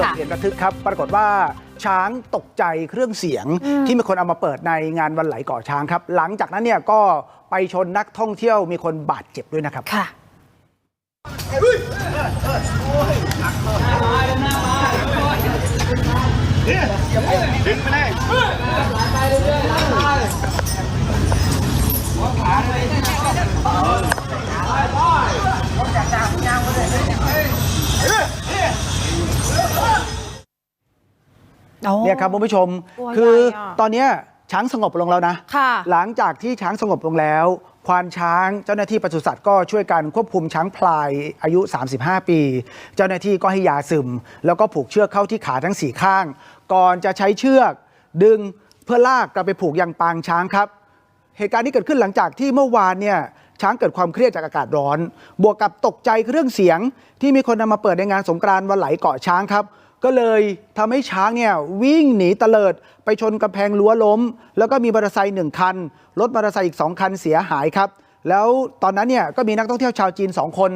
เกิดค่ะเหตุระทึกครับ ปรากฏว่าช้างตกใจเครื่องเสียงอืมที่มีคนเอามาเปิดในงานวันไหลเกาะช้างครับ หลังจากนั้นเนี่ยก็ไปชนนักท่องเที่ยวมีคนบาดเจ็บด้วยนะครับค่ะเนี่ยครับคุณผู้ชมตัวใหญ่คืออะตอนเนี้ยช้างสงบลงแล้วนะค่ะหลังจากที่ช้างสงบลงแล้วควานช้างเจ้าหน้าที่ปศุสัตว์ก็ช่วยกันควบคุมช้างพลายอายุ 35 ปี เจ้าหน้าที่ก็ให้ยาซึม แล้วก็ผูกเชือกเข้าที่ขาทั้งสี่ข้าง ก่อนจะใช้เชือกดึงเพื่อลากกลับไปผูกยังปางช้างครับ เหตุการณ์นี้เกิดขึ้นหลังจากที่เมื่อวานเนี่ยช้างเกิดความเครียดจากอากาศร้อน บวกกับตกใจเครื่องเสียงที่มีคนนำมาเปิดในงานสงกรานต์วันไหลเกาะช้างครับ ก็เลยทำให้ช้างเนี่ยวิ่งหนีเตลิด ไปชนกำแพงรั้วล้ม แล้วก็มีมอเตอร์ไซค์หนึ่งคัน รถมอเตอร์ไซค์อีก2คันเสียหายครับ แล้วตอนนั้นเนี่ยก็มีนักท่องเที่ยวชาวจีน2คน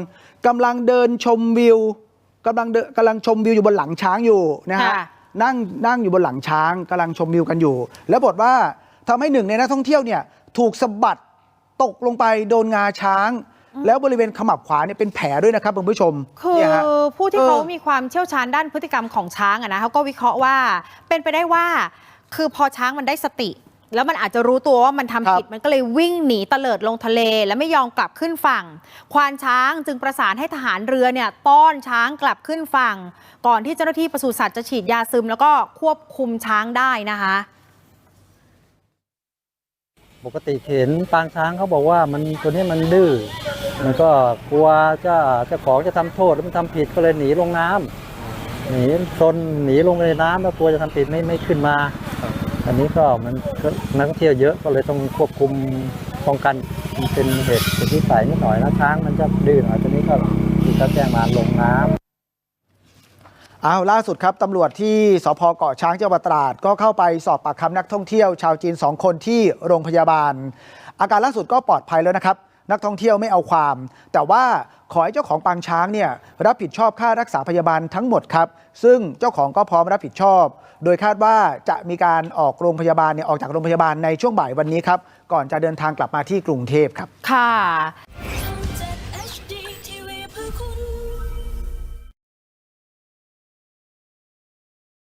กำลังเดินชมวิวกำลังเดินกำลังชมวิวอยู่บนหลังช้างอยู่นะฮะค่ะนั่งนั่งอยู่บนหลังช้างกำลังชมวิวกันอยู่ แล้วบทว่าทำให้หนึ่งในนักท่องเที่ยวเนี่ยถูกสะบัดตกลงไปโดนงาช้าง แล้วบริเวณขมับขวาเนี่ยเป็นแผลด้วยนะครับคุณผู้ชม คือเนี่ยฮะผู้ที่เออเขามีความเชี่ยวชาญด้านพฤติกรรมของช้างอะนะเขาก็วิเคราะห์ว่าเป็นไปได้ว่า คือพอช้างมันได้สติ แล้วมันอาจจะรู้ตัวว่ามันทำผิดครับมันก็เลยวิ่งหนีเตลิดลงทะเล และไม่ยอมกลับขึ้นฝั่ง ควานช้างจึงประสานให้ทหารเรือเนี่ยต้อนช้างกลับขึ้นฝั่ง ก่อนที่เจ้าหน้าที่ปศุสัตว์จะฉีดยาซึม แล้วก็ควบคุมช้างได้นะคะปกติเห็นปางช้างเขาบอกว่ามันตัวนี้มันดื้อ มันก็กลัวเจ้าเจ้าของจะทำโทษแล้วมันทำผิดก็เลยหนีลงน้ำหนีซนหนีลงในน้ำแล้วกลัวจะทำผิดไม่ไม่ขึ้นมา อันนี้ก็มันนักท่องเที่ยวเยอะก็เลยต้องควบคุมป้องกันมันเป็นเหตุเป็นที่ใส่นิดหน่อยนะช้างมันจะดื้อหน่อยตัวนี้ก็มีการแจ้งมาลงน้ำอ้าวล่าสุดครับตำรวจที่สพเกาะช้างจังหวัดตราดก็เข้าไปสอบปากคำนักท่องเที่ยว ชาวจีน 2 คนที่โรงพยาบาล อาการล่าสุดก็ปลอดภัยแล้วนะครับ นักท่องเที่ยวไม่เอาความ แต่ว่าขอให้เจ้าของปางช้างเนี่ยรับผิดชอบค่ารักษาพยาบาลทั้งหมดครับ ซึ่งเจ้าของก็พร้อมรับผิดชอบ โดยคาดว่าจะมีการออกโรงพยาบาลเนี่ยออกจากโรงพยาบาลในช่วงบ่ายวันนี้ครับ ก่อนจะเดินทางกลับมาที่กรุงเทพครับ ค่ะ